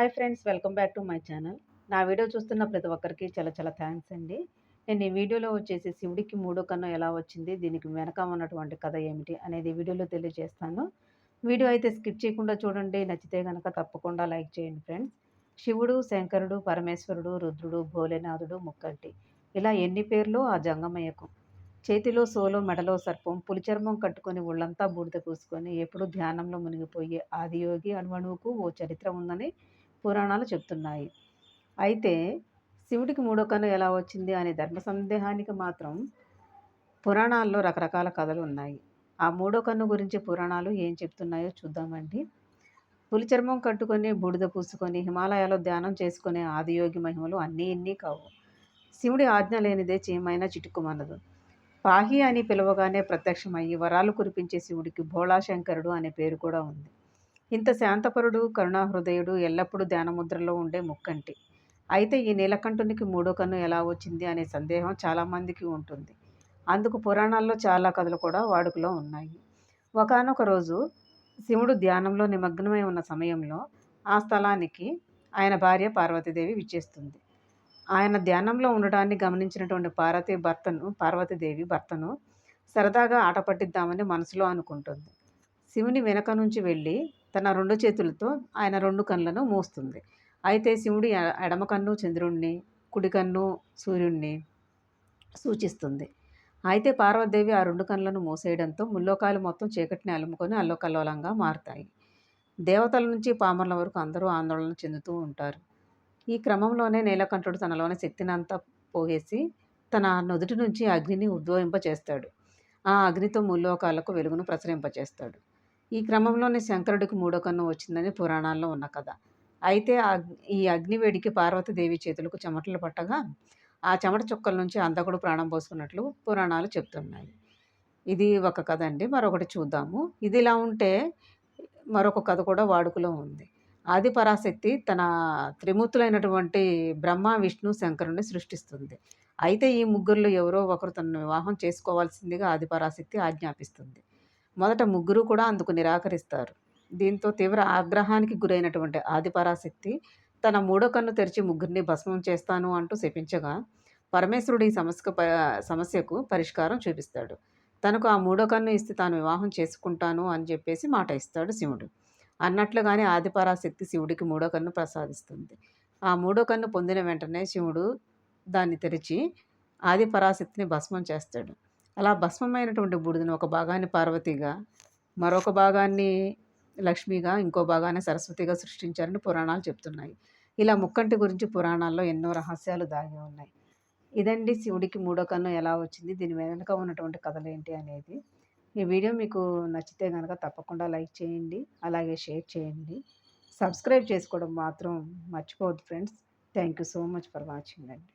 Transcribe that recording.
Hi friends welcome back to my channel. నా video చూస్తున్న ప్రతి ఒక్కరికి చాలా చాలా థ్యాంక్స్ అండి. నేను ఈ వీడియోలో వచ్చేసి శివుడికి మూడో కన్ను ఎలా వచ్చింది దీనికి వెనక ఉన్నటువంటి కథ ఏమిటి అనేది వీడియోలో తెలియజేస్తాను. వీడియో అయితే స్కిప్ చేయకుండా చూడండి నచ్చితే కనుక తప్పకుండా లైక్ చేయండి ఫ్రెండ్స్. శివుడు శంకరుడు పరమేశ్వరుడు రుద్రుడు భోలేనాథుడు ముక్కంటి ఇలా ఎన్ని పేర్లు ఆ జంగమయ్యకు? చేతిలో సోలో మెడలో సర్పం పులిచర్మం కట్టుకొని ఒళ్ళంతా బూడిద పూసుకొని ఎప్పుడు ధ్యానంలో మునిగిపోయి ఆదియోగి అణువణువుకు ఓ చరిత్ర ఉందని పురాణాలు చెప్తున్నాయి. అయితే శివుడికి మూడో కన్ను ఎలా వచ్చింది అనే ధర్మ సందేహానికి మాత్రం పురాణాల్లో రకరకాల కథలు ఉన్నాయి. ఆ మూడో కన్ను గురించి పురాణాలు ఏం చెప్తున్నాయో చూద్దామండి. పులి చర్మం కట్టుకొని బూడిద పూసుకొని హిమాలయాలో ధ్యానం చేసుకునే ఆదియోగి మహిమలు అన్నీ ఇన్నీ కావు. శివుడి ఆజ్ఞ లేనిదే చీమైనా చిటుకుమన్నదు పాహి అని పిలవగానే ప్రత్యక్షమయ్యి వరాలు కురిపించే శివుడికి భోళాశంకరుడు అనే పేరు కూడా ఉంది. ఇంత శాంతపరుడు కరుణాహృదయుడు ఎల్లప్పుడూ ధ్యానముద్రలో ఉండే ముక్కంటి. అయితే ఈ నీలకంఠునికి మూడో కన్ను ఎలా వచ్చింది అనే సందేహం చాలామందికి ఉంటుంది. అందుకు పురాణాల్లో చాలా కథలు కూడా వాడుకలో ఉన్నాయి. ఒకనొక రోజు శివుడు ధ్యానంలో నిమగ్నమై ఉన్న సమయంలో ఆ స్థలానికి ఆయన భార్య పార్వతీదేవి విచ్చేస్తుంది. ఆయన ధ్యానంలో ఉండడాన్ని గమనించినటువంటి పార్వతీ భర్తను పార్వతీదేవి భర్తను సరదాగా ఆట పట్టిద్దామని మనసులో అనుకుంటుంది. శివుని వెనక నుంచి వెళ్ళి తన రెండు చేతులతో ఆయన రెండు కళ్ళను మోస్తుంది. అయితే శివుడి ఎడమ కన్ను చంద్రుణ్ణి కుడి కన్ను సూర్యుణ్ణి సూచిస్తుంది. అయితే పార్వతీదేవి ఆ రెండు కళ్ళను మూసేయడంతో ముల్లోకాలు మొత్తం చీకటిని అలుముకొని అల్లకల్లోలంగా మారుతాయి. దేవతల నుంచి పామర్ల వరకు అందరూ ఆందోళన చెందుతూ ఉంటారు. ఈ క్రమంలోనే నీలకంఠుడు తనలోని శక్తిని అంతా పోగేసి తన నుదుటి నుంచి అగ్నిని ఉద్భవింపచేస్తాడు. ఆ అగ్నితో ముల్లోకాలకు వెలుగును ప్రసరింపచేస్తాడు. ఈ క్రమంలోనే శంకరుడికి మూడో కన్ను వచ్చిందని పురాణాల్లో ఉన్న కథ. అయితే ఈ అగ్నివేడికి పార్వతీదేవి చేతులకు చెమటలు పట్టగా ఆ చెమట చుక్కల నుంచి అంతకుడు ప్రాణం పోసుకున్నట్లు పురాణాలు చెప్తున్నాయి. ఇది ఒక కథ అండి మరొకటి చూద్దాము. ఇది ఇలా ఉంటే మరొక కథ కూడా వాడుకలో ఉంది. ఆది పరాశక్తి తన త్రిమూర్తులైనటువంటి బ్రహ్మ విష్ణు శంకరుని సృష్టిస్తుంది. అయితే ఈ ముగ్గురులో ఎవరో ఒకరు తన వివాహం చేసుకోవాల్సిందిగా ఆది పరాశక్తి ఆజ్ఞాపిస్తుంది. మొదట ముగ్గురు కూడా అందుకు నిరాకరిస్తారు. దీంతో తీవ్ర ఆగ్రహానికి గురైనటువంటి ఆదిపరాశక్తి తన మూడో కన్ను తెరిచి ముగ్గురిని భస్మం చేస్తాను అంటూ శపించగా పరమేశ్వరుడు ఈ సమస్యకు సమస్యకు పరిష్కారం చూపిస్తాడు. తనకు ఆ మూడో కన్ను ఇస్తే తాను వివాహం చేసుకుంటాను అని చెప్పేసి మాట ఇస్తాడు శివుడు. అన్నట్లుగానే ఆదిపరాశక్తి శివుడికి మూడో కన్ను ప్రసాదిస్తుంది. ఆ మూడో కన్ను పొందిన వెంటనే శివుడు దాన్ని తెరిచి ఆదిపరాశక్తిని భస్మం చేస్తాడు. అలా భస్మమైనటువంటి బూడిదను ఒక భాగాన్ని పార్వతిగా మరొక భాగాన్ని లక్ష్మిగా ఇంకో భాగాన్ని సరస్వతిగా సృష్టించారని పురాణాలు చెప్తున్నాయి. ఇలా ముక్కంటి గురించి పురాణాల్లో ఎన్నో రహస్యాలు దాగి ఉన్నాయి. ఇదండి శివుడికి మూడో కన్ను ఎలా వచ్చింది దీని వెనుక ఉన్నటువంటి కథలు ఏంటి అనేది. ఈ వీడియో మీకు నచ్చితే కనుక తప్పకుండా లైక్ చేయండి అలాగే షేర్ చేయండి. సబ్స్క్రైబ్ చేసుకోవడం మాత్రం మర్చిపోవద్దు friends. Thank you so much for watching అండి.